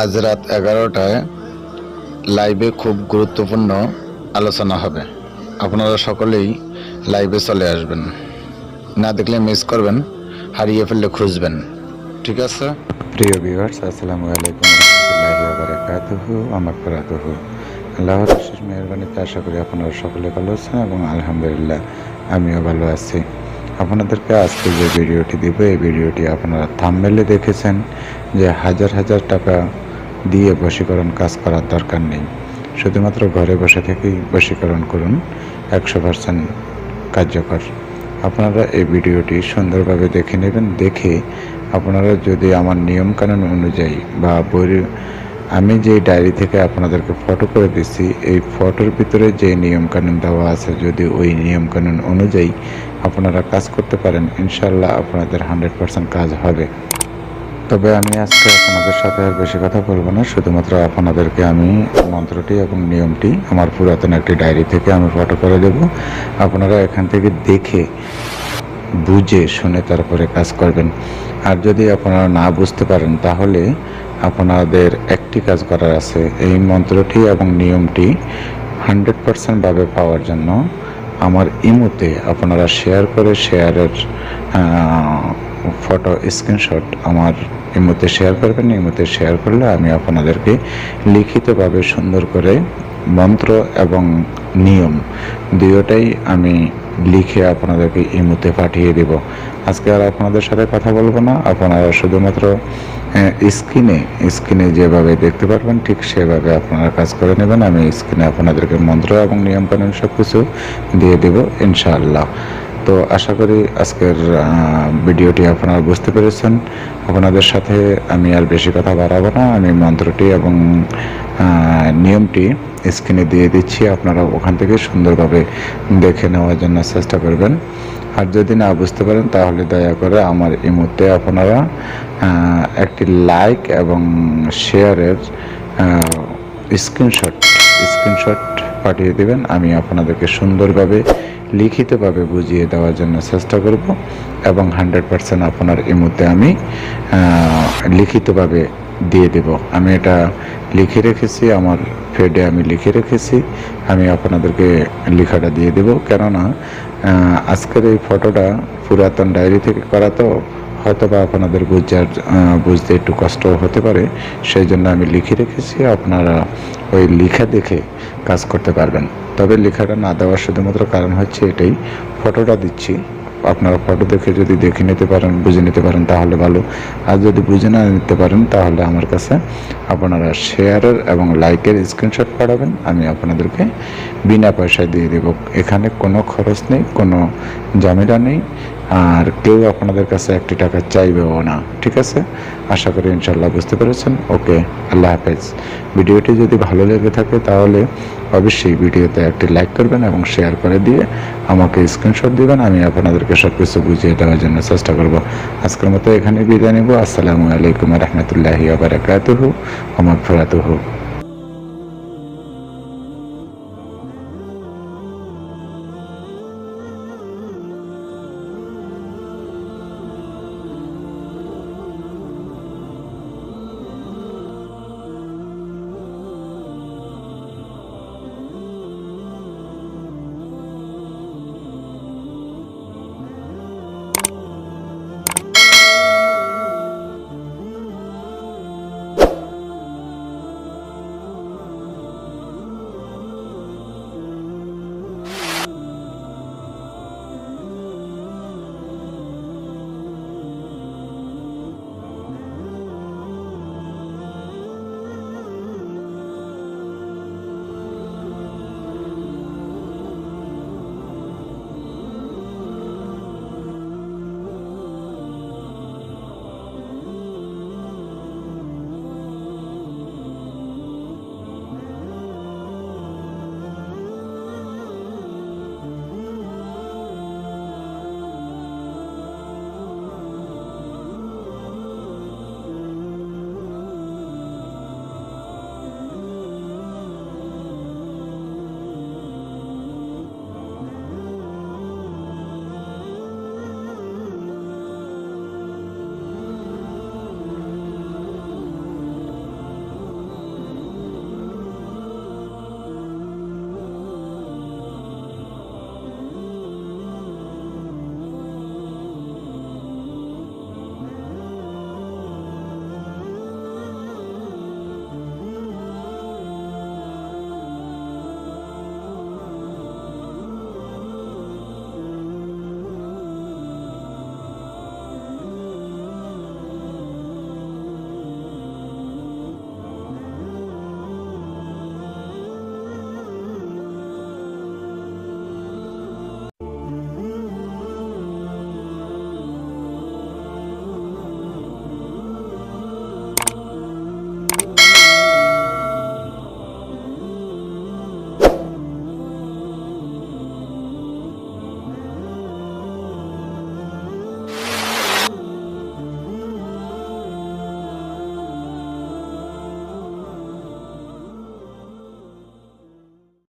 আজ রাত এগারোটায় লাইভে খুব গুরুত্বপূর্ণ আলোচনা হবে। আপনারা সকলেই লাইভে চলে আসবেন। না দেখলে মিস করবেন, হারিয়ে ফেললে খুঁজবেন। ঠিক আছে? প্রিয় ভিউয়ার্স আসসালামু আলাইকুম রহমতুল্লাহি আমার করাতুহু আল্লাহর বিশেষ মেহরবানিতে আশা করি আপনারা সকলে ভালো আছেন এবং আলহামদুলিল্লাহ, আমিও ভালো আছি। আপনাদেরকে আজকে যে ভিডিওটি দিব, এই ভিডিওটি আপনারা থাম্বনেলে দেখেছেন যে হাজার হাজার টাকা দিয়ে বশীকরণ কাজ করার দরকার নেই। শুধুমাত্র ঘরে বসে থেকেই বশীকরণ করুন, একশো পার্সেন্ট কার্যকর। আপনারা এই ভিডিওটি সুন্দরভাবে দেখে নেবেন, দেখে আপনারা যদি আমার নিয়মকানুন অনুযায়ী বা বইয়ের আমি যে ডায়েরি থেকে আপনাদেরকে ফটো করে দিচ্ছি, এই ফটোর ভিতরে যে নিয়মকানুন দেওয়া আছে, যদি ওই নিয়মকানুন অনুযায়ী আপনারা কাজ করতে পারেন ইনশাল্লাহ আপনাদের হান্ড্রেড পার্সেন্ট কাজ হবে। তবে আমি আজকে আপনাদের সাথে আর বেশি কথা বলব না, শুধুমাত্র আপনাদেরকে আমি মন্ত্রটি এবং নিয়মটি, আমার পুরাতন একটি ডায়েরি থেকে আমি ফটো করে দেব। আপনারা এখান থেকে দেখে, বুঝে, শুনে তারপরে কাজ করবেন। আর যদি আপনারা না বুঝতে পারেন, তাহলে আপনাদের একটি কাজ করার আছে। এই মন্ত্রটি এবং নিয়মটি হান্ড্রেড পার্সেন্টভাবে পাওয়ার জন্য আমার ইমোতে আপনারা শেয়ার করে শেয়ারের ফটো স্ক্রিনশট আমার ইমোতে শেয়ার করবেন। ইমোতে শেয়ার করলে আমি আপনাদেরকে লিখিতভাবে সুন্দর করে মন্ত্র এবং নিয়ম দুয়োটাই আমি লিখে আপনাদেরকে ইমোতে পাঠিয়ে দেব। আজকে আর আপনাদের সাথে কথা বলব না। আপনারা শুধুমাত্র স্ক্রিনে স্ক্রিনে যেভাবে দেখতে পারবেন, ঠিক সেভাবে আপনারা কাজ করে নেবেন। আমি স্ক্রিনে আপনাদেরকে মন্ত্র এবং নিয়মকানুন সব কিছু দিয়ে দেব, ইনশাআল্লাহ। তো আশা করি আজকের ভিডিওটি আপনারা বুঝতে পেরেছেন। আপনাদের সাথে আমি আর বেশি কথা বাড়াবো না। আমি মন্ত্রটি এবং নিয়মটি স্ক্রিনে দিয়ে দিচ্ছি আপনারা ওখান থেকে সুন্দরভাবে দেখে নেওয়ার জন্য চেষ্টা করবেন। আর যদি না বুঝতে পারেন, তাহলে দয়া করে আমার এই মুহূর্তে আপনারা একটি লাইক এবং শেয়ারের স্ক্রিনশট স্ক্রিনশট পাঠিয়ে দেবেন। আমি আপনাদেরকে সুন্দরভাবে, লিখিতভাবে বুঝিয়ে দেওয়ার জন্য চেষ্টা করব এবং হান্ড্রেড পার্সেন্ট আপনার এই মুহূর্তে আমি লিখিতভাবে দিয়ে দেব। আমি এটা লিখে রেখেছি, আমার ফেডে আমি লিখে রেখেছি। আমি আপনাদেরকে লেখাটা দিয়ে দেব। কেননা আজকের এই ফটোটা পুরাতন ডায়েরি থেকে করা তো হয়তো বা আপনাদের বুঝার বুঝতে একটু কষ্ট হতে পারে। সেই জন্য আমি লিখে রেখেছি, আপনারা ওই লেখা দেখে কাজ করতে পারবেন। তবে লেখাটা না দেওয়ার শুধুমাত্র কারণ হচ্ছে এটাই। ফটোটা দিচ্ছি। আপনারা ফটো দেখে যদি দেখে নিতে পারেন, বুঝে নিতে পারেন, তাহলে ভালো। আর যদি বুঝে না নিতে পারেন, তাহলে আমার কাছে আপনারা শেয়ারের এবং লাইকের স্ক্রিনশট পাঠাবেন, আমি আপনাদেরকে বিনা পয়সায় দিয়ে দেব। এখানে কোনো খরচ নেই, কোনো ঝামেলা নেই। আর কেউ আপনাদের কাছে একটি টাকা চাইবেও না, ঠিক আছে? আশা করি ইনশাল্লাহ বুঝতে পেরেছেন। ওকে, আল্লাহ হাফেজ। ভিডিওটি যদি ভালো লেগে থাকে তাহলে অবশ্যই ভিডিওতে একটি লাইক করবেন এবং শেয়ার করে দিয়ে আমাকে স্ক্রিনশট দিবেন। আমি আপনাদেরকে সব কিছু বুঝিয়ে দেওয়ার জন্য চেষ্টা করব। আজকের মতো এখানে বিদায় নেব। আসসালামু আলাইকুম রহমতুল্লাহি আবরাকাতুহু আমার ফরাতুহু